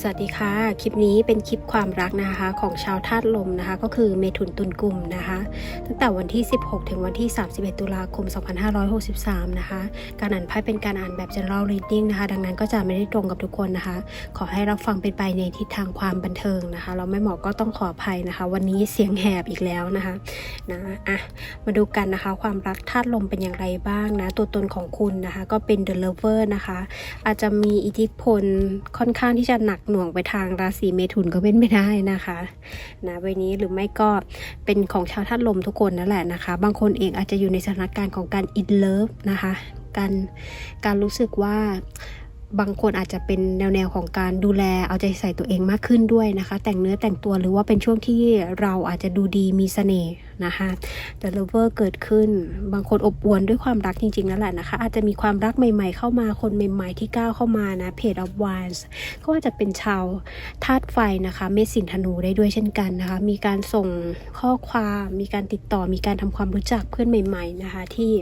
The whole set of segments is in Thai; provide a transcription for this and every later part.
สวัสดีค่ะ คลิปนี้เป็นคลิปความรักนะคะของชาวธาตุลมนะคะ ก็คือเมถุนตุลกุมนะคะ ตั้งแต่วันที่ 16 ถึงวันที่ 31 ตุลาคม 2563 นะคะ การอ่านไพ่เป็นการอ่านแบบ general reading นะคะ ดังนั้นก็จะไม่ได้ตรงกับทุกคนนะคะ ขอให้รับฟังเป็นไปในทิศทางความบันเทิงนะคะ เราไม่เหมาะก็ต้องขออภัยนะคะ วันนี้เสียงแหบอีกแล้วนะคะนะอะมาดูกันนะคะ ความรักธาตุลมเป็นอย่างไรบ้างนะตัวตนของคุณนะคะ ก็เป็น the lover นะคะ อาจจะมีอิทธิพลค่อนข้างที่จะหนักหน่วงไปทางราศีเมถุนก็เป็นไม่ได้นะคะนะใบนี้หรือไม่ก็เป็นของชาวธาตุลมทุกคนนั่นแหละนะคะ บางคนเองอาจจะอยู่ในสถานการณ์ของการ in love นะคะการการรู้สึกว่าบางคนอาจจะเป็นแนวแนวๆของการดูแลเอาใจใส่ตัวเองมากขึ้นด้วยนะคะ แต่งเนื้อแต่งตัวหรือว่าเป็นช่วงที่เราอาจจะดูดีมีเสน่ห์นะคะแต่ lover เกิดขึ้น บางคนอบอวลด้วยความรักจริงๆนั่นแหละนะคะ อาจจะมีความรักใหม่ๆเข้ามาคนใหม่ๆที่ก้าวเข้ามานะ Page of Wands ก็อาจจะเป็นชาวธาตุไฟนะคะเมษสินธนูได้ด้วยเช่นกันนะคะ มีการส่งข้อความมีการติดต่อมีการทำความรู้จักเพื่อนใหม่ ๆนะคะ ที่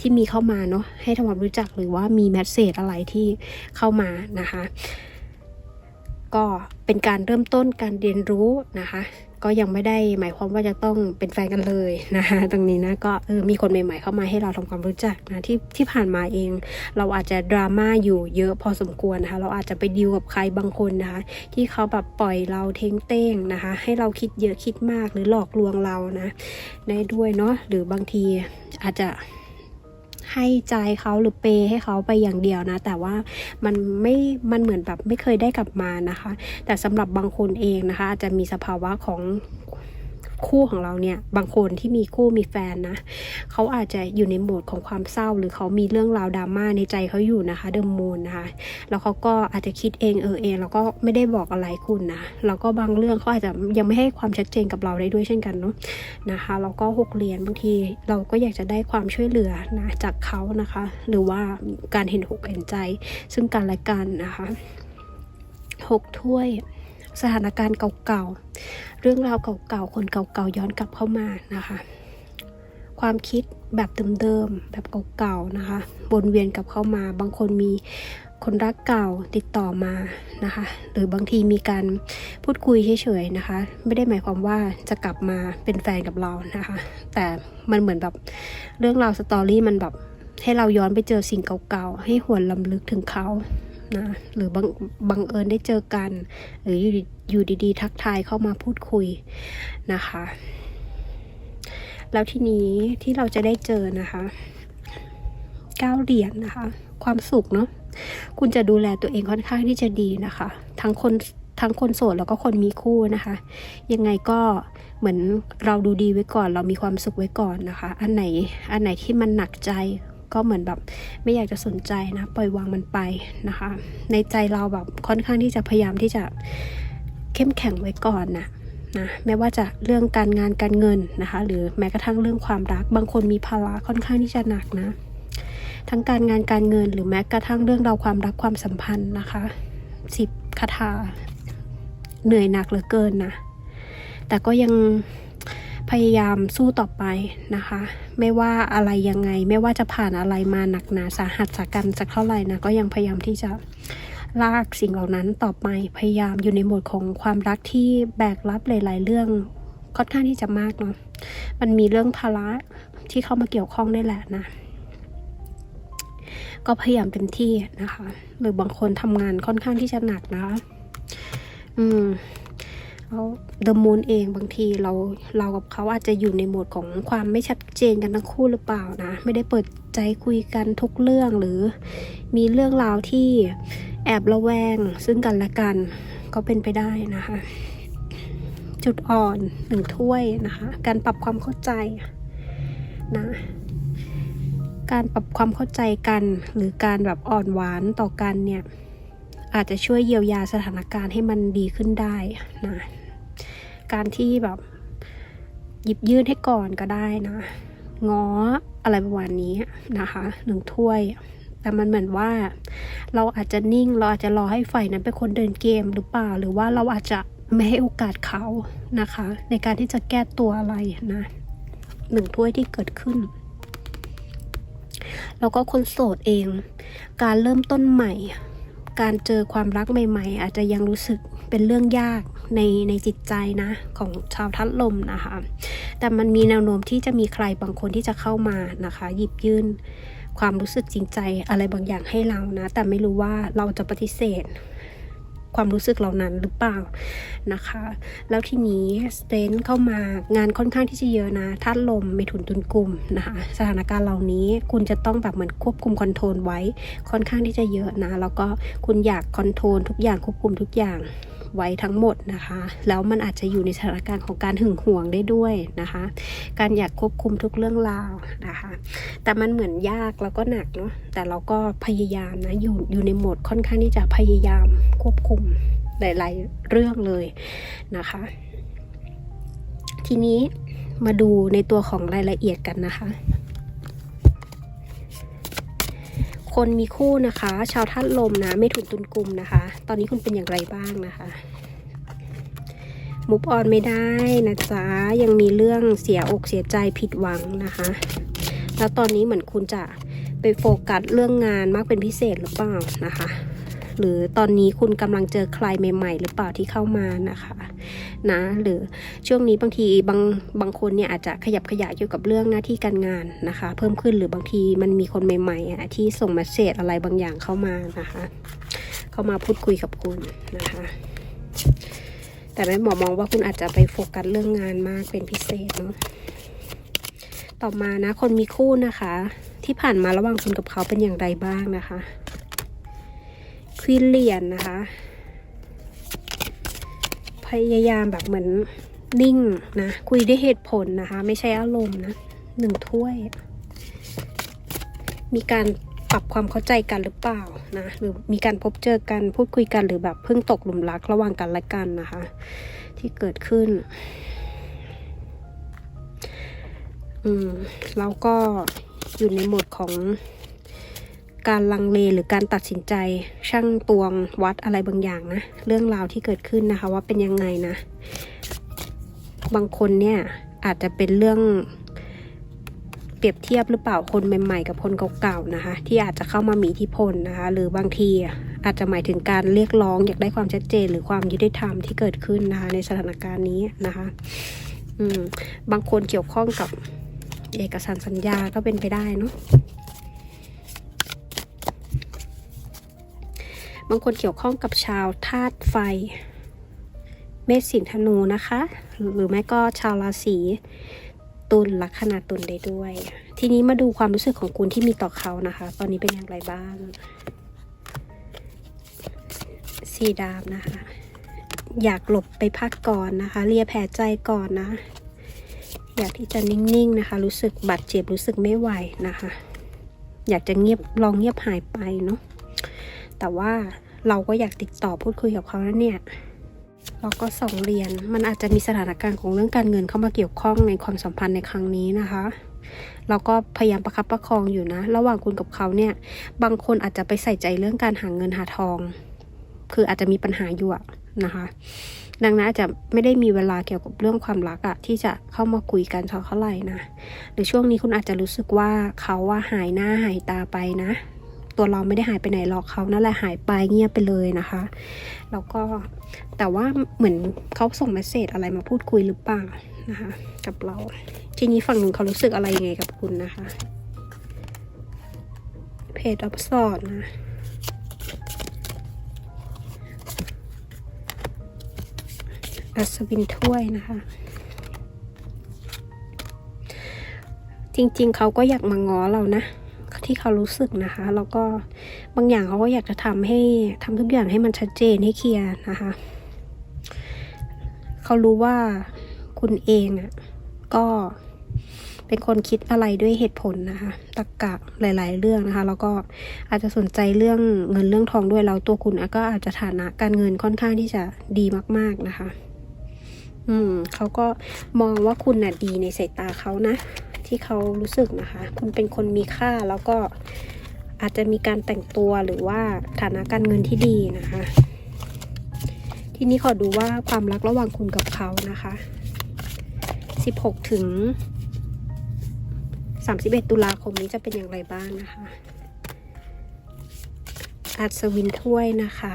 ที่มีเข้ามาเนาะให้ทำความรู้จักหรือว่ามีแมสเซจอะไรที่เข้ามานะคะ ก็เป็นการเริ่มต้นการเรียนรู้นะคะ ก็ยังไม่ได้หมายความว่าจะต้องเป็นแฟนกันเลยนะคะตรงนี้นะก็เออมีคนใหม่ๆเข้ามาให้เราทำความรู้จักนะที่ที่ผ่านมาเอง เราอาจจะดราม่าอยู่เยอะพอสมควรนะคะเราอาจจะไปดีลกับใครบางคนนะคะที่เขาแบบปล่อยเราเท้งเต้งนะคะให้เราคิดเยอะคิดมากหรือหลอกลวงเรานะได้ด้วยเนาะหรือบางทีอาจจะ ให้ใจเขาหรือเปย์ให้เขาไปอย่างเดียวนะ แต่ว่ามันไม่มันเหมือนแบบไม่เคยได้กลับมานะคะ แต่สำหรับบางคนเองนะคะ อาจจะมีสภาวะของ คู่ของเราเนี่ยบางคนที่มีคู่มีแฟนนะเขาอาจจะอยู่ในโหมดของความเศร้า หรือเขามีเรื่องราวดราม่าในใจเขาอยู่นะคะเดิมมูนนะคะแล้วเขาก็อาจจะคิดเองเออเองแล้วก็ไม่ได้บอกอะไรคุณนะแล้วก็บางเรื่องเขาอาจจะยังไม่ให้ความชัดเจนกับเราได้ด้วยเช่นกันเนาะนะคะแล้วก็หกเหรียญบางทีเราก็อยากจะได้ความช่วยเหลือนะจากเขานะคะ หรือว่าการเห็นอกเห็นใจ ซึ่งกันและกันนะคะหกถ้วยสถานการณ์เก่าๆ รื่องราวเก่าๆ คนเก่าๆ ย้อนกลับเข้ามานะคะ ความคิดแบบเดิมๆ แบบเก่าๆ นะคะวนเวียนกลับเข้ามา บางคนมีคนรักเก่าติดต่อมานะคะ หรือบางทีมีการพูดคุยเฉยๆนะคะ ไม่ได้หมายความว่าจะกลับมาเป็นแฟนกับเรานะคะ แต่มันเหมือนแบบเรื่องราวสตอรี่มันแบบให้เราย้อนไปเจอสิ่งเก่าๆ ให้หวนลำลึกถึงเขา นะหรือบังบังเอิญได้เจอกัน หรืออยู่ดีๆ ทักทายเข้ามาพูดคุยนะคะ แล้วทีนี้ที่เราจะได้เจอนะคะเก้าเหรียญนะคะ ความสุขเนาะคุณจะดูแลตัวเองค่อนข้างที่จะดีนะคะ ทั้งคนทั้งคนโสดแล้วก็คนมีคู่นะคะ ยังไงก็เหมือนเราดูดีไว้ก่อน เรามีความสุขไว้ก่อนนะคะ อันไหนอันไหนที่มันหนักใจ ก็เหมือนแบบไม่อยากจะสนใจนะ ปล่อยวางมันไปนะคะ ในใจเราแบบค่อนข้างที่จะพยายามที่จะเข้มแข็งไว้ก่อนนะนะไม่ว่าจะเรื่องการงานการเงินนะคะ หรือแม้กระทั่งเรื่องความรัก บางคนมีภาระค่อนข้างที่จะหนักนะ ทั้งการงานการเงิน หรือแม้กระทั่งเรื่องราวความรักความสัมพันธ์นะคะสิบคาถาเหนื่อยหนักเหลือเกินนะ แต่ก็ยัง พยายามสู้ต่อไปนะคะ ไม่ว่าอะไรยังไง ไม่ว่าจะผ่านอะไรมาหนักหนาสาหัสสากันสักเท่าไหร่นะก็ยังพยายามที่จะลากสิ่งเหล่านั้นต่อไปพยายามอยู่ในโหมดของความรักที่แบกรับหลาย ๆ เรื่องค่อนข้างที่จะมากเนาะมันมีเรื่องภาระที่เข้ามาเกี่ยวข้องได้แหละนะ ก็พยายามเต็มที่นะคะ หรือบางคนทำงานค่อนข้างที่จะหนักนะ อืม แล้วเดอะมูนเองบางทีเราเรากับเขาอาจจะอยู่ในโหมดของความไม่ชัดเจนกันทั้งคู่หรือเปล่านะ ไม่ได้เปิดใจคุยกันทุกเรื่องหรือ มีเรื่องราวที่แอบระแวงซึ่งกันและกันก็เป็นไปได้นะคะ จุดอ่อนหนึ่งถ้วยนะคะ การปรับความเข้าใจนะการปรับความเข้าใจกันหรือการแบบอ่อนหวานต่อกันเนี่ย อาจจะช่วยเยียวยาสถานการณ์ให้มันดีขึ้นได้นะ การที่แบบ หยิบยื่นให้ก่อนก็ได้นะง้ออะไรประมาณนี้นะคะหนึ่งถ้วย แต่มันเหมือนว่า เราอาจจะนิ่งเราอาจจะรอให้ฝ่ายนั้นเป็นคนเดินเกมหรือเปล่า หรือว่าเราอาจจะไม่ให้โอกาสเขานะคะ ในการที่จะแก้ตัวอะไรนะหนึ่งถ้วยที่เกิดขึ้น แล้วก็คนโสดเอง การเริ่มต้นใหม่ การเจอความรักใหม่ ๆ อาจจะยังรู้สึกเป็นเรื่องยาก ในในจิตใจนะของชาวทัดลมนะคะ แต่มันมีแนวโน้มที่จะมีใครบางคนที่จะเข้ามานะคะ หยิบยื่นความรู้สึกจริงใจอะไรบางอย่างให้เรานะ แต่ไม่รู้ว่าเราจะปฏิเสธความรู้สึกเหล่านั้นหรือเปล่านะคะ แล้วทีนี้สเตนเข้ามางานค่อนข้างที่จะเยอะนะธาตุลมเมถุนตุนกลุ่มนะคะ สถานการณ์เหล่านี้คุณจะต้องแบบเหมือนควบคุมคอนโทรลไว้ค่อนข้างที่จะเยอะนะ แล้วก็คุณอยากคอนโทรลทุกอย่างควบคุมทุกอย่าง ไว้ทั้งหมดนะคะ แล้วมันอาจจะอยู่ในสถานการณ์ของการหึงหวงได้ด้วยนะคะ การอยากควบคุมทุกเรื่องราวนะคะ แต่มันเหมือนยากแล้วก็หนักเนาะแต่เราก็พยายามนะอยู่อยู่ในโหมดค่อนข้างที่จะพยายามควบคุมหลาย ๆ เรื่องเลยนะคะ ทีนี้มาดูในตัวของรายละเอียดกันนะคะ คนมีคู่นะคะ ชาวธาตุลมนะไม่ถุนตุนกลุ่มนะคะ ตอนนี้คุณเป็นอย่างไรบ้างนะคะมุฟออนไม่ได้นะจ๊ะยังมีเรื่องเสียอกเสียใจผิดหวังนะคะ แล้วตอนนี้เหมือนคุณจะไปโฟกัสเรื่องงานมากเป็นพิเศษหรือเปล่านะคะ หรือตอนนี้คุณกำลังเจอใครใหม่ ๆ หรือเปล่าที่เข้ามานะคะ นะ หรือช่วงนี้บางทีบางบางคนเนี่ยอาจจะขยับขยายเกี่ยวกับเรื่องหน้าที่การงานนะคะ เพิ่มขึ้นหรือบางทีมันมีคนใหม่ๆอะที่ส่งมาเสจอะไรบางอย่างเข้ามานะคะ เข้ามาพูดคุยกับคุณนะคะแต่แม่หมอมองว่าคุณอาจจะไปโฟกัสเรื่องงานมากเป็นพิเศษเนาะ ต่อมานะ คนมีคู่นะคะ ที่ผ่านมาระหว่างคุณกับเขาเป็นอย่างไรบ้างนะคะควีนเหรียญนนะคะ พยายามแบบเหมือนนิ่งนะ คุยด้วยเหตุผลนะคะ ไม่ใช่อารมณ์นะหนึ่งถ้วย มีการปรับความเข้าใจกันหรือเปล่านะ หรือมีการพบเจอกันพูดคุยกันหรือแบบเพิ่งตกหลุมรักระหว่างกันและกันนะคะ ที่เกิดขึ้น อืมแล้วก็อยู่ในโหมดของ การลังเลหรือการตัดสินใจช่างตวงวัดอะไรบางอย่างนะ เรื่องราวที่เกิดขึ้นนะคะ ว่าเป็นยังไงนะ บางคนเนี่ยอาจจะเป็นเรื่องเปรียบเทียบหรือเปล่าคนใหม่ๆ กับคนเก่าๆนะคะ ที่อาจจะเข้ามามีอิทธิพลนะคะ หรือบางทีอาจจะหมายถึงการเรียกร้องอยากได้ความชัดเจน หรือความยุติธรรมที่เกิดขึ้นนะคะในสถานการณ์นี้นะคะอืมบางคนเกี่ยวข้องกับเอกสารสัญญาก็เป็นไปได้เนาะ บางคนเกี่ยวข้องกับชาวธาตุไฟ เมษสิงธนูนะคะ หรือไม่ก็ชาวราศีตุลลัคนาตุลได้ด้วย ทีนี้มาดูความรู้สึกของคุณที่มีต่อเขานะคะ ตอนนี้เป็นอย่างไรบ้างสีดามนะคะ อยากหลบไปพักก่อนนะคะ เลียแผลใจก่อนนะ อยากที่จะนิ่งๆนะคะ รู้สึกบาดเจ็บรู้สึกไม่ไหวนะคะ อยากจะเงียบลองเงียบหายไปเนาะ แต่ว่าเราก็อยากติดต่อพูดคุยกับเขาแล้วเนี่ยเราก็ส่งเรียนมันอาจจะมีสถานการณ์ของเรื่องการเงินเข้ามาเกี่ยวข้องในความสัมพันธ์ในครั้งนี้นะคะเราก็พยายามประคับประคองอยู่นะ ระหว่างคุณกับเขาเนี่ย บางคนอาจจะไปใส่ใจเรื่องการหาเงินหาทอง คืออาจจะมีปัญหาอยู่อะนะคะ ดังนั้นอาจจะไม่ได้มีเวลาเกี่ยวกับเรื่องความรักอะที่จะเข้ามาคุยกันเท่าไหร่นะหรือช่วงนี้คุณอาจจะรู้สึกว่าเขาว่าหายหน้าหายตาไปนะ ตัวเราไม่ได้หายไปไหนหรอกเขานั่นแหละหายไปเงียบไปเลยนะคะแล้วก็แต่ว่าเหมือนเขาส่งเมสเซจอะไรมาพูดคุยหรือเปล่านะคะ กับเรา ทีนี้ฝั่งหนึ่งเขารู้สึกอะไรยังไงกับคุณนะคะเพจอัพสอดนะอัศวินถ้วยนะคะ จริงๆ เขาก็อยากมาง้อเรานะ ที่เขารู้สึกนะคะ แล้วก็บางอย่างเขาก็อยากจะทำให้ทำทุกอย่างให้มันชัดเจนให้เคลียร์นะคะ เขารู้ว่าคุณเองอะก็เป็นคนคิดอะไรด้วยเหตุผลนะคะตรกกะหลาย ๆ เรื่องนะคะ แล้วก็อาจจะสนใจเรื่องเงินเรื่องทองด้วยแล้วตัวคุณก็อาจจะฐานะการเงินค่อนข้างที่จะดีมาก ๆนะคะ อืมเขาก็มองว่าคุณน่ะดีในสายตาเขานะ ที่เขารู้สึกนะคะ คุณเป็นคนมีค่าแล้วก็อาจจะมีการแต่งตัวหรือว่าฐานะการเงินที่ดีนะคะ ทีนี้ขอดูว่าความรักระหว่างคุณกับเขานะคะ 16 ถึง 31 ตุลาคมนี้จะเป็นอย่างไรบ้างนะคะอัศวินถ้วยนะคะ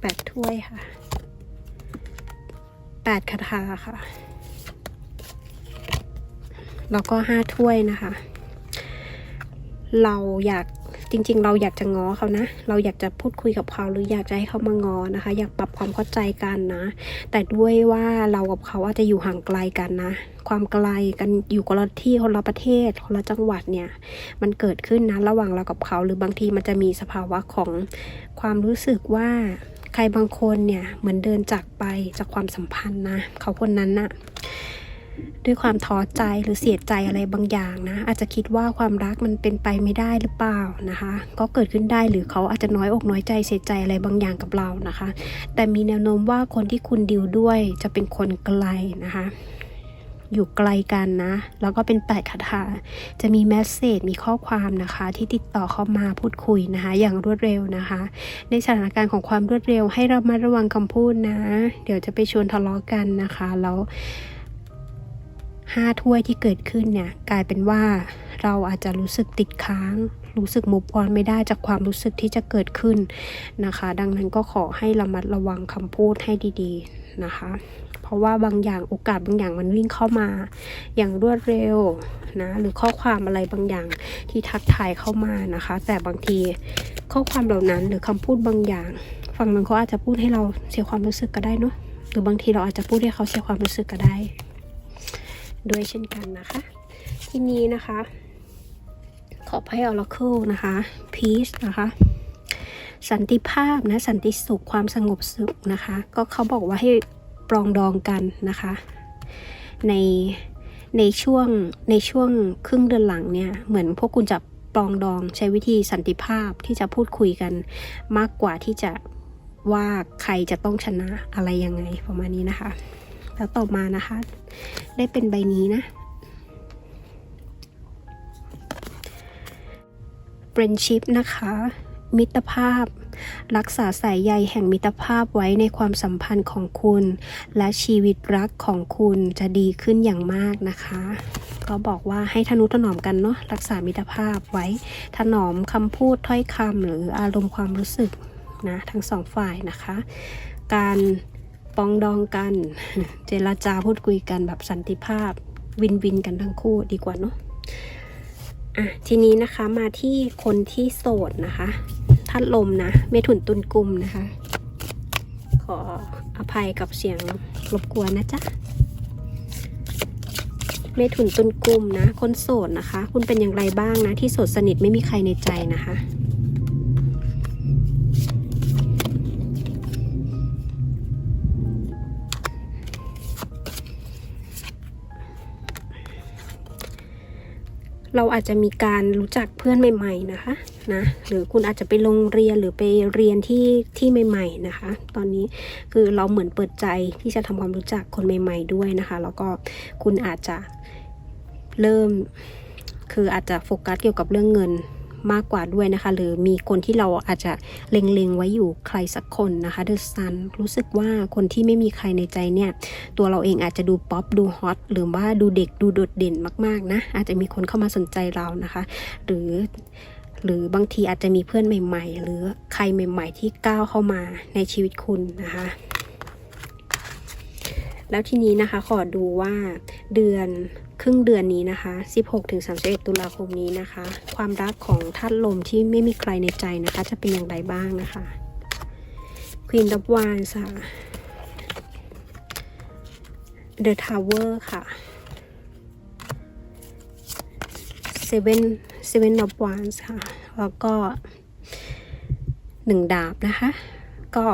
แปดถ้วยค่ะแปดคาถาค่ะ แล้วก็ห้าถ้วยนะคะ เราอยากจริง ๆ เราอยากจะง้อเขานะ เราอยากจะพูดคุยกับเขาหรืออยากจะให้เขามางอนะคะ อยากปรับความเข้าใจกันนะ แต่ด้วยว่าเรากับเขาอาจจะอยู่ห่างไกลกันนะ ความไกลกันอยู่คนละที่คนละประเทศคนละจังหวัดเนี่ย มันเกิดขึ้นนะระหว่างเรากับเขา หรือบางทีมันจะมีสภาวะของความรู้สึกว่าใครบางคนเนี่ยเหมือนเดินจากไปจากความสัมพันธ์นะ เขาคนนั้นน่ะ ด้วยความท้อใจหรือเสียใจอะไรบางอย่างนะอาจจะคิดว่าความรักมันเป็นไปไม่ได้หรือเปล่านะคะ ก็เกิดขึ้นได้หรือเขาอาจจะน้อยอกน้อยใจเสียใจอะไรบางอย่างกับเรานะคะ แต่มีแนวโน้มว่าคนที่คุณดิวด้วยจะเป็นคนไกลนะคะ อยู่ไกลกันนะ แล้วก็เป็นแปดคาถาจะมีแมสเซจมีข้อความนะคะ ที่ติดต่อเข้ามาพูดคุยนะคะ อย่างรวดเร็วนะคะ ในสถานการณ์ของความรวดเร็วให้เรามาระวังคำพูดนะ เดี๋ยวจะไปชวนทะเลาะกันนะคะแล้ว ห้าถ้วยที่เกิดขึ้นเนี่ยกลายเป็นว่าเราอาจจะรู้สึกติดค้าง รู้สึกมุบออนไม่ได้จากความรู้สึกที่จะเกิดขึ้นนะคะ ดังนั้นก็ขอให้ระมัดระวังคำพูดให้ดีๆนะคะ เพราะว่าบางอย่างโอกาสบางอย่างมันวิ่งเข้ามา อย่างรวดเร็วนะหรือข้อความอะไรบางอย่างที่ทักทายเข้ามานะคะ แต่บางทีข้อความเหล่านั้นหรือคำพูดบางอย่างฝั่งนั้นเขาอาจจะพูดให้เราเสียความรู้สึกก็ได้เนาะหรือบางทีเราอาจจะพูดให้เขาเสียความรู้สึกก็ได้ ด้วยเช่นกันนะคะ ที่นี้นะคะ ขอไพ่ Oracle นะคะ Peace นะคะสันติภาพนะสันติสุขความสงบสุขนะคะ ก็เขาบอกว่าให้ปรองดองกันนะคะ ในในช่วงในช่วงครึ่งเดือนหลังเนี่ยเหมือนพวกคุณจะปรองดองใช้วิธีสันติภาพที่จะพูดคุยกันมากกว่าที่จะว่าใครจะต้องชนะอะไรยังไงประมาณนี้นะคะ แล้วต่อมานะคะ ได้เป็นใบนี้นะ friendship นะคะ มิตรภาพ รักษาสายใยแห่งมิตรภาพไว้ในความสัมพันธ์ของคุณ และชีวิตรักของคุณจะดีขึ้นอย่างมากนะคะ ก็บอกว่าให้ทนุถนอมกันเนาะรักษามิตรภาพไว้ ถนอมคำพูดถ้อยคำหรืออารมณ์ความรู้สึกนะทั้งสองฝ่ายนะคะ การ ปองดองกัน เจรจาพูดคุยกันแบบสันติภาพ วินวินกันทั้งคู่ดีกว่าเนาะอะทีนี้นะคะมาที่คนที่โสดนะคะทัดลมนะเมถุนตุลกุมนะคะ ขออภัยกับเสียงรบกวนนะจ๊ะเมถุนตุลกุมนะ คนโสดนะคะ คุณเป็นอย่างไรบ้างนะ ที่โสดสนิทไม่มีใครในใจนะคะ เราอาจจะมีการรู้จักเพื่อนใหม่ ๆนะคะนะหรือคุณอาจจะไปโรงเรียนหรือไปเรียนที่ที่ใหม่ ๆนะคะ ตอนนี้คือเราเหมือนเปิดใจที่จะทำความรู้จักคนใหม่ ๆ ด้วยนะคะ แล้วก็คุณอาจจะเริ่มคืออาจจะโฟกัสเกี่ยวกับเรื่องเงิน มากกว่าด้วยนะคะ หรือมีคนที่เราอาจจะเล็งๆไว้อยู่ใครสักคนนะคะเดอะซันรู้สึกว่าคนที่ไม่มีใครในใจเนี่ย ตัวเราเองอาจจะดูป๊อปดูฮอตหรือว่าดูเด็กดูโดดเด่นมากๆนะอาจจะมีคนเข้ามาสนใจเรานะคะ หรือหรือบางทีอาจจะมีเพื่อนใหม่ ๆ หรือใครใหม่ ๆ ที่ก้าวเข้ามาในชีวิตคุณนะคะ แล้วทีนี้นะคะขอดูว่าเดือน ครึ่งเดือนนี้นะคะ 16-31 ตุลาคมนี้นะคะ ความรักของธาตุลมที่ไม่มีใครในใจนะคะ จะเป็นอย่างไรบ้างนะคะ Queen of Wands ค่ะ The Tower ค่ะ Seven Seven of Wands ค่ะ แล้วก็หนึ่งดาบนะคะ ก็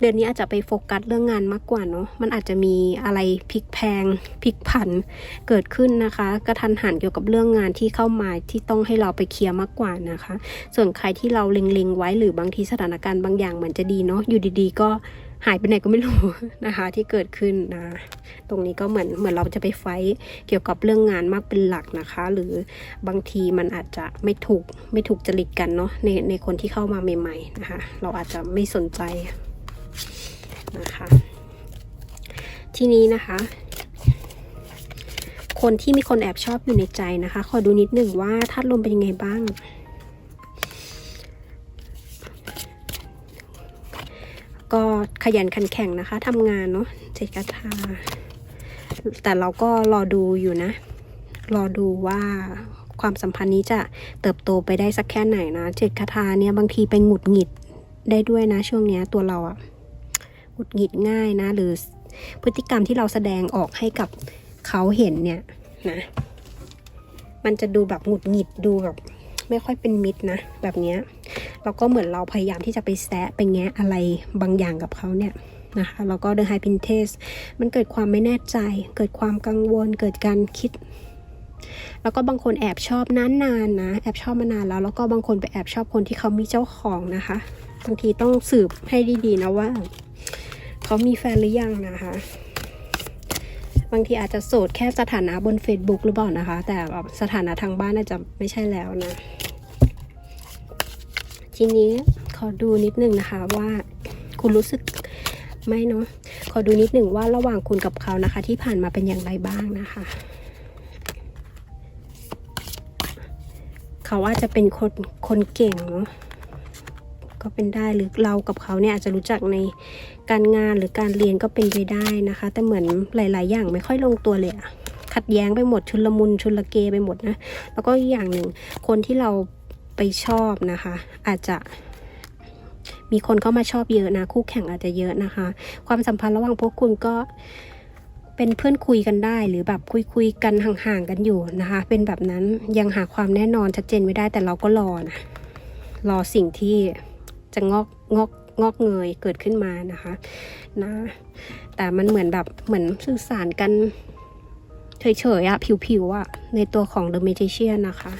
เดือนนี้อาจจะไปโฟกัสเรื่องงานมากกว่าเนาะมันอาจจะมีอะไรพลิกแพงพลิกผันเกิดขึ้นนะคะกระทันหันเกี่ยวกับเรื่องงานที่เข้ามาที่ต้องให้เราไปเคลียร์มากกว่านะคะ ส่วนใครที่เราเล็งๆไว้หรือบางทีสถานการณ์บางอย่างเหมือนจะดีเนาะอยู่ดีๆ ก็หายไปไหนก็ไม่รู้นะคะ ที่เกิดขึ้นนะ ตรงนี้ก็เหมือนเหมือนเราจะไปไฟท์เกี่ยวกับเรื่องงานมากเป็นหลักนะคะ หรือบางทีมันอาจจะไม่ถูกไม่ถูกจริตกันเนาะในในคนที่เข้ามาใหม่ ๆนะคะ เราอาจจะไม่สนใจ นะคะ ทีนี้นะคะ คนที่มีคนแอบชอบอยู่ในใจนะคะ ขอดูนิดหนึ่งว่าทัตุลมเป็นยังไงบ้าง ก็ขยันขันแข่งนะคะทำงานเนาะเจตกทาแต่เราก็รอดูอยู่นะ รอดูว่าความสัมพันธ์นี้จะเติบโตไปได้สักแค่ไหนนะ เจตคาถาเนี่ยบางทีไปหงุดหงิดได้ด้วยนะช่วงเนี้ยตัวเราอะ หงุดหงิดง่ายนะ หรือพฤติกรรมที่เราแสดงออกให้กับเขาเห็นเนี่ยนะมันจะดูแบบหงุดหงิดดูแบบไม่ค่อยเป็นมิตรนะ แบบเนี้ยแล้วก็เหมือนเราพยายามที่จะไปแซะไปแงะอะไรบางอย่างกับเขาเนี่ยนะคะแล้วก็เดอะไฮพินเทสมันเกิดความไม่แน่ใจ เกิดความกังวล เกิดการคิด แล้วก็บางคนแอบชอบนานๆนะแอบชอบมานานแล้ว แล้วก็บางคนไปแอบชอบคนที่เขามีเจ้าของนะคะ บางทีต้องสืบให้ดีๆนะว่า เขามีแฟนหรือยังนะคะ บางทีอาจจะโสดแค่สถานะบน Facebook หรือเปล่านะคะ แต่แบบสถานะทางบ้านอาจจะไม่ใช่แล้วนะ ทีนี้ขอดูนิดนึงนะคะว่าคุณรู้สึกไม่เนาะขอดูนิดหนึ่งว่าระหว่างคุณกับเขานะคะ ที่ผ่านมาเป็นอย่างไรบ้างนะคะเขาอาจจะเป็นคนคนเก่งเนาะ ก็เป็นได้หรือเรากับเขาเนี่ยอาจจะรู้จักในการงานหรือการเรียนก็เป็นไปได้นะคะ แต่เหมือนหลาย ๆ อย่างไม่ค่อยลงตัวเลยอะขัดแย้งไปหมดชุลมุนชุลเกไปหมดนะแล้วก็อีกอย่างหนึ่งคนที่เราไปชอบนะคะ อาจจะมีคนเข้ามาชอบเยอะนะ คู่แข่งอาจจะเยอะนะคะ ความสัมพันธ์ระหว่างพวกคุณก็เป็นเพื่อนคุยกันได้หรือแบบคุยคุยๆกันห่างๆกันอยู่นะคะ เป็นแบบนั้นยังหาความแน่นอนชัดเจนไม่ได้แต่เราก็รอนะรอสิ่งที่ จะงอกงอกงอกเงยเกิดขึ้นมานะคะนะแต่มันเหมือนแบบเหมือนสื่อสารกันเฉยๆอะผิวๆอะในตัวของ The Magician นะคะ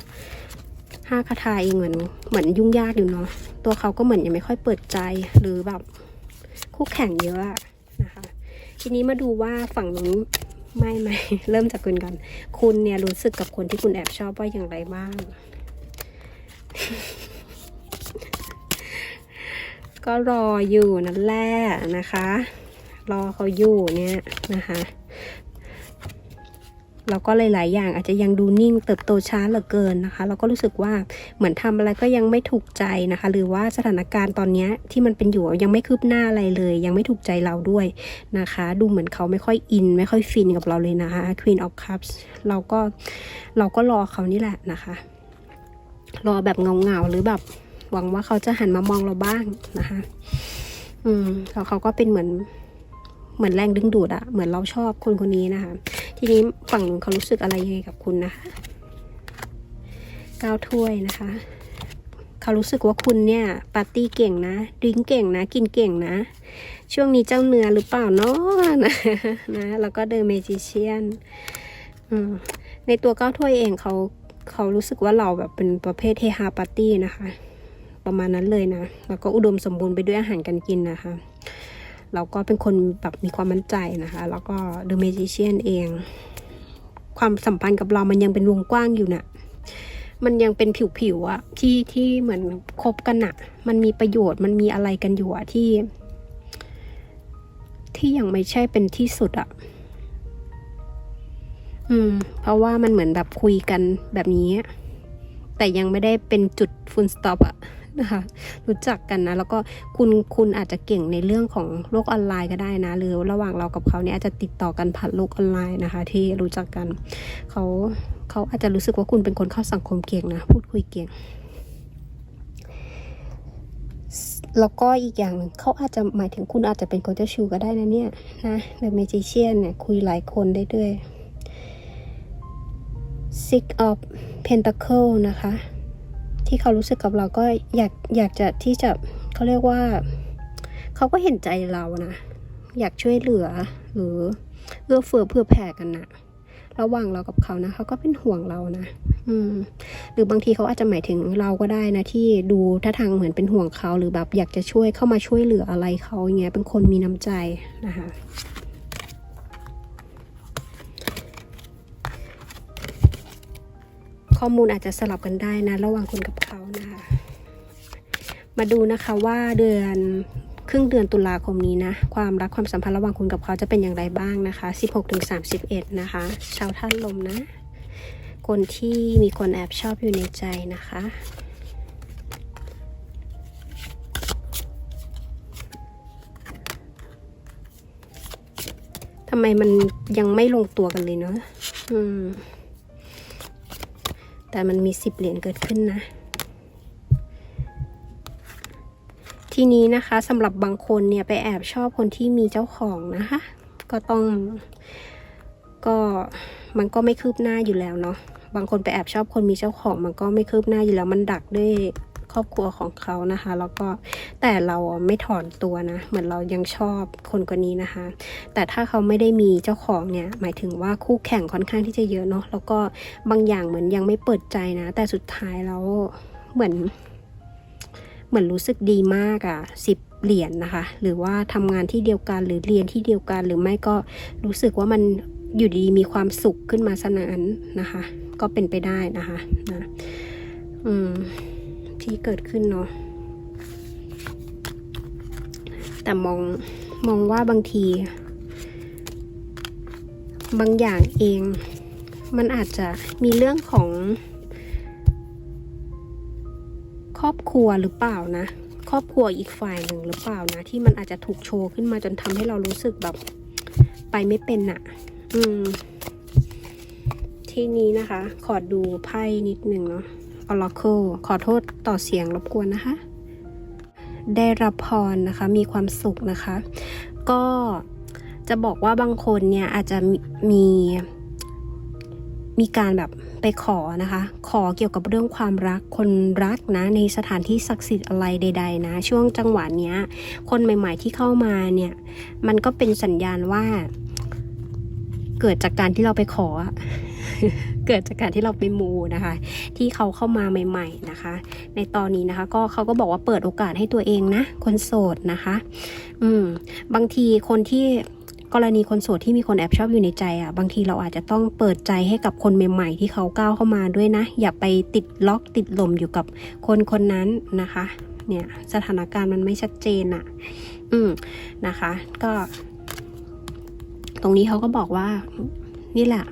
ห้าคาถาเองเหมือนเหมือนยุ่งยากอยู่เนาะตัวเขาก็เหมือนยังไม่ค่อยเปิดใจหรือแบบคู่แข่งเยอะอะนะคะ ทีนี้มาดูว่าฝั่งนู้นไม่ไม่เริ่มจากคุณกันคุณเนี่ยรู้สึกกับคนที่คุณแอบชอบว่าอย่างไรบ้าง ก็รออยู่นั่นแหละนะคะ รอเขาอยู่เนี่ยนะคะแล้วก็หลาย ๆ อย่างอาจจะยังดูนิ่งเติบโตช้าเหลือเกินนะคะแล้วก็รู้สึกว่าเหมือนทำอะไรก็ยังไม่ถูกใจนะคะ หรือว่าสถานการณ์ตอนนี้ที่มันเป็นอยู่ยังไม่คืบหน้าอะไรเลย ยังไม่ถูกใจเราด้วยนะคะ ดูเหมือนเขาไม่ค่อยอิน ไม่ค่อยฟินกับเราเลยนะคะ Queen of Cups เราก็เราก็รอเขานี่แหละนะคะ รอแบบเงา ๆ หรือแบบ หวังว่าเขาจะหันมามองเราบ้างนะคะ อืมแล้วเขาก็เป็นเหมือน เหมือนแรงดึงดูดอะเหมือนเราชอบคนคนนี้นะคะ ทีนี้ฝั่งนู้นเขารู้สึกอะไรยังไงกับคุณนะคะก้าวถ้วยนะคะ เขารู้สึกว่าคุณเนี่ยปาร์ตี้เก่งนะดื่มเก่งนะ กินเก่งนะ ช่วงนี้เจ้าเนื้อหรือเปล่าเนาะนะนะ แล้วก็เดอะเมจิเชียนในตัวก้าวถ้วยเองเขาเขารู้สึกว่าเราแบบเป็นประเภทเฮฮาปาร์ตี้นะคะ ประมาณนั้นเลยนะ แล้วก็อุดมสมบูรณ์ไปด้วยอาหารการกินนะคะ เราก็เป็นคนแบบมีความมั่นใจนะคะ แล้วก็ The Magician เอง ความสัมพันธ์กับเรามันยังเป็นวงกว้างอยู่นะ่ะมันยังเป็นผิวๆอะที่ที่เหมือนคบกันอะมันมีประโยชน์มันมีอะไรกันอยู่อะที่ ที่ยังไม่ใช่เป็นที่สุดอะอืม เพราะว่ามันเหมือนแบบคุยกันแบบนี้ แต่ยังไม่ได้เป็นจุดฟุลสต็อปอะ นะคะรู้จักกันนะ แล้วก็คุณคุณอาจจะเก่งในเรื่องของโลกออนไลน์ก็ได้นะ หรือระหว่างเรากับเขาเนี่ยอาจจะติดต่อกันผ่านโลกออนไลน์นะคะ ที่รู้จักกันเขาเขาอาจจะรู้สึกว่าคุณเป็นคนเข้าสังคมเก่งนะ พูดคุยเก่งแล้วก็อีกอย่างหนึ่งเขาอาจจะหมายถึงคุณอาจจะเป็นคนเจ้าชู้ก็ได้นะเนี่ยนะ The Magician เนี่ยคุยหลายคนได้ด้วย Six of Pentacle นะคะ ที่เขารู้สึกกับเราก็อยากอยากจะที่จะเขาเรียกว่า เขาก็เห็นใจเรานะ อยากช่วยเหลือหรือเอื้อเฟื้อเพื่อแผ่กันนะระหว่างเรากับเขานะเขาก็เป็นห่วงเรานะอืม หรือบางทีเขาอาจจะหมายถึงเราก็ได้นะ ที่ดูท่าทางเหมือนเป็นห่วงเขาหรือแบบอยากจะช่วยเข้ามาช่วยเหลืออะไรเขาอย่างเงี้ยเป็นคนมีน้ำใจนะคะ ข้อมูลอาจจะสลับกันได้นะ ระหว่างคุณกับเขานะคะ มาดูนะคะว่าเดือนครึ่งเดือนตุลาคมนี้นะ ความรักความสัมพันธ์ระหว่างคุณกับเขาจะเป็นอย่างไรบ้างนะคะ 16-31 นะคะ ชาวท่านลมนะ คนที่มีคนแอบชอบอยู่ในใจนะคะทำไมมันยังไม่ลงตัวกันเลยเนาะอืม แต่มันมีสิบเหรียญเกิดขึ้นนะ ทีนี้นะคะสำหรับบางคนเนี่ยไปแอบชอบคนที่มีเจ้าของนะคะ ก็ต้องก็มันก็ไม่คืบหน้าอยู่แล้วเนาะบางคนไปแอบชอบคนมีเจ้าของ มันก็ไม่คืบหน้าอยู่แล้วมันดักด้วย รอบครัวของเขานะคะ แล้วก็แต่เราไม่ถอนตัวนะ เหมือนเรายังชอบคนคนนี้นะคะ แต่ถ้าเขาไม่ได้มีเจ้าของเนี่ยหมายถึงว่าคู่แข่งค่อนข้างที่จะเยอะเนาะแล้วก็บางอย่างเหมือนยังไม่เปิดใจนะ แต่สุดท้ายแล้วเหมือน เหมือนรู้สึกดีมากอะ่ะสิบเหรียญนะคะ หรือว่าทำงานที่เดียวกันหรือเรียนที่เดียวกัน หรือไม่ก็รู้สึกว่ามันอยู่ดีมีความสุขขึ้นมาสนานนะคะ ก็เป็นไปได้นะคะนะอืม ที่เกิดขึ้นเนาะแต่มองมองว่าบางที บางอย่างเอง มันอาจจะมีเรื่องของ ครอบครัวหรือเปล่านะ ครอบครัวอีกฝ่ายหนึ่งหรือเปล่านะ ที่มันอาจจะถูกโชว์ขึ้นมาจนทำให้เรารู้สึกแบบ ไปไม่เป็นอะอืม ทีนี้นะคะ ขอดูไพ่นิดหนึ่งเนาะ Oracle ขอโทษต่อเสียงรบกวนนะคะ ได้รับพรนะคะ มีความสุขนะคะ ก็จะบอกว่าบางคนเนี่ยอาจจะมีมีการแบบไปขอนะคะ ขอเกี่ยวกับเรื่องความรักคนรักนะ ในสถานที่ศักดิ์สิทธิ์อะไรใด ๆ นะ ช่วงจังหวะเนี้ย คนใหม่ ๆ ที่เข้ามาเนี่ย มันก็เป็นสัญญาณว่า เกิดจากการที่เราไปขออะ เกิดจากการที่เราไปมูนะคะ ที่เขาเข้ามาใหม่ ๆนะคะ ในตอนนี้นะคะ ก็เขาก็บอกว่าเปิดโอกาสให้ตัวเองนะ คนโสดนะคะ อืม บางทีคนที่กรณีคนโสดที่มีคนแอบชอบอยู่ในใจอะบางทีเราอาจจะต้องเปิดใจให้กับคนใหม่ๆ ที่เขาก้าวเข้ามาด้วยนะ อย่าไปติดล็อกติดลมอยู่กับคนคนนั้นนะคะ เนี่ยสถานการณ์มันไม่ชัดเจนอะ อืมนะคะ ก็ ตรงนี้เขาก็บอกว่า นี่แหละ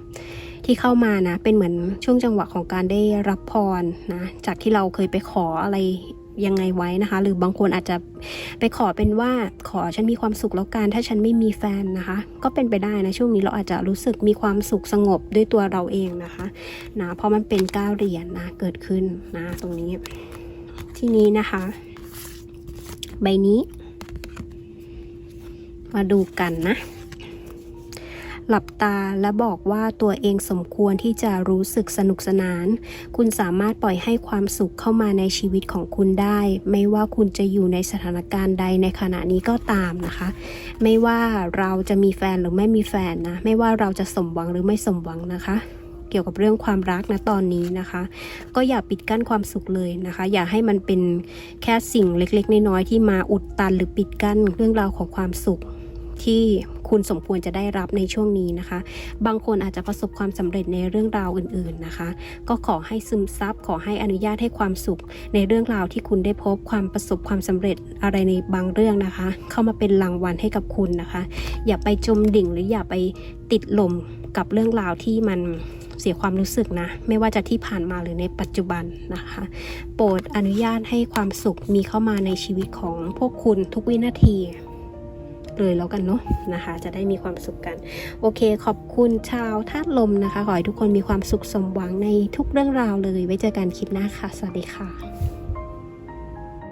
ที่เข้ามานะ เป็นเหมือนช่วงจังหวะของการได้รับพรนะ จากที่เราเคยไปขออะไรยังไงไว้นะคะ หรือบางคนอาจจะไปขอเป็นว่าขอฉันมีความสุขแล้วกันถ้าฉันไม่มีแฟนนะคะ ก็เป็นไปได้นะช่วงนี้เราอาจจะรู้สึกมีความสุขสงบด้วยตัวเราเองนะคะนะเพราะมันเป็นก้าวเหรียญนะเกิดขึ้นนะตรงนี้ ที่นี้นะคะ ใบนี้ มาดูกันนะ หลับตาและบอกว่าตัวเองสมควรที่จะรู้สึกสนุกสนาน คุณสามารถปล่อยให้ความสุขเข้ามาในชีวิตของคุณได้ ไม่ว่าคุณจะอยู่ในสถานการณ์ใดในขณะนี้ก็ตามนะคะ ไม่ว่าเราจะมีแฟนหรือไม่มีแฟนนะ ไม่ว่าเราจะสมหวังหรือไม่สมหวังนะคะเกี่ยวกับเรื่องความรักนะตอนนี้นะคะ ก็อย่าปิดกั้นความสุขเลยนะคะ อย่าให้มันเป็นแค่สิ่งเล็กๆ น้อยๆที่มาอุดตันหรือปิดกั้นเรื่องราวของความสุข ที่คุณสมควรจะได้รับในช่วงนี้นะคะ บางคนอาจจะประสบความสำเร็จในเรื่องราวอื่นๆนะคะ ก็ขอให้ซึมซับขอให้อนุญาตให้ความสุข ในเรื่องราวที่คุณได้พบความประสบความสำเร็จอะไรในบางเรื่องนะคะ เข้ามาเป็นรางวัลให้กับคุณนะคะ อย่าไปจมดิ่งหรืออย่าไปติดลมกับเรื่องราวที่มันเสียความรู้สึกนะ ไม่ว่าจะที่ผ่านมาหรือในปัจจุบันนะคะ โปรดอนุญาตให้ความสุขมีเข้ามาในชีวิตของพวกคุณทุกวินาที เลยแล้วกันเนาะนะคะ จะได้มีความสุขกัน โอเค ขอบคุณชาวธาตุลมนะคะ ขอให้ทุกคนมีความสุขสมหวังในทุกเรื่องราวเลย ไว้เจอกันคลิปหน้าค่ะ สวัสดีค่ะ